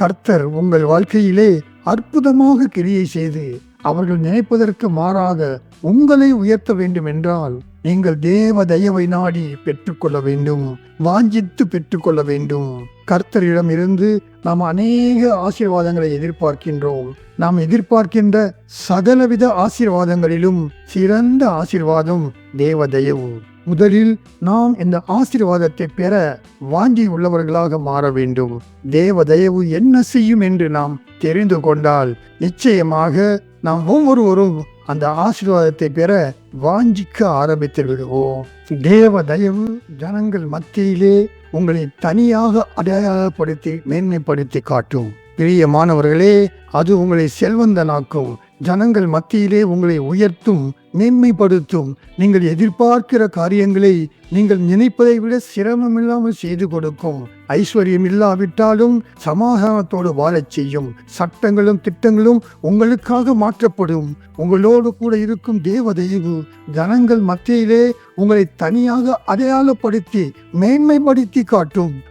கர்த்தர் உங்கள் வாழ்க்கையிலே அற்புதமாக கிரியை செய்து அவர்கள் நினைப்பதற்கு மாறாக உங்களை உயர்த்த வேண்டும் என்றால் நீங்கள் தேவ தயவை நாடி பெற்றுக்கொள்ள வேண்டும் வாஞ்சித்து பெற்றுக்கொள்ள வேண்டும். கர்த்தரிடம் இருந்து நாம் அநேக ஆசீர்வாதங்களை எதிர்பார்க்கின்றோம். நாம் எதிர்பார்க்கின்ற சகலவித ஆசீர்வாதங்களிலும் சிறந்த ஆசீர்வாதம் தேவ தயவு. முதலில் நாம் இந்த ஆசீர்வாதத்தை பெற வாஞ்சி உள்ளவர்களாக மாற வேண்டும். தேவ தயவு என்ன செய்யும் என்று நாம் தெரிந்து கொண்டால் நிச்சயமாக நாம் ஒவ்வொருவரும் அந்த ஆசீர்வாதத்தை பெற வாஞ்சிக்க ஆரம்பித்து விடுவோம் தேவ தயவு ஜனங்கள் மத்தியிலே உங்களை தனியாக அடையாளப்படுத்தி மேன்மைப்படுத்தி காட்டும். பிரியமானவர்களே அது உங்களை செல்வந்தனாக்கும். ஜனங்கள் மத்தியிலே உங்களை உயர்த்தும் மேன்மைப்படுத்தும். நீங்கள் எதிர்பார்க்கிற காரியங்களை நீங்கள் நினைப்பதை விட சிரமம் இல்லாமல் செய்து கொடுக்கும். ஐஸ்வர்யம் இல்லாவிட்டாலும் சமாதானத்தோடு வாழச் செய்யும். சட்டங்களும் திட்டங்களும் உங்களுக்காக மாற்றப்படும். உங்களோடு கூட இருக்கும் தேவதெய்வு ஜனங்கள் மத்தியிலே உங்களை தனியாக அடையாளப்படுத்தி மேன்மைப்படுத்தி காட்டும்.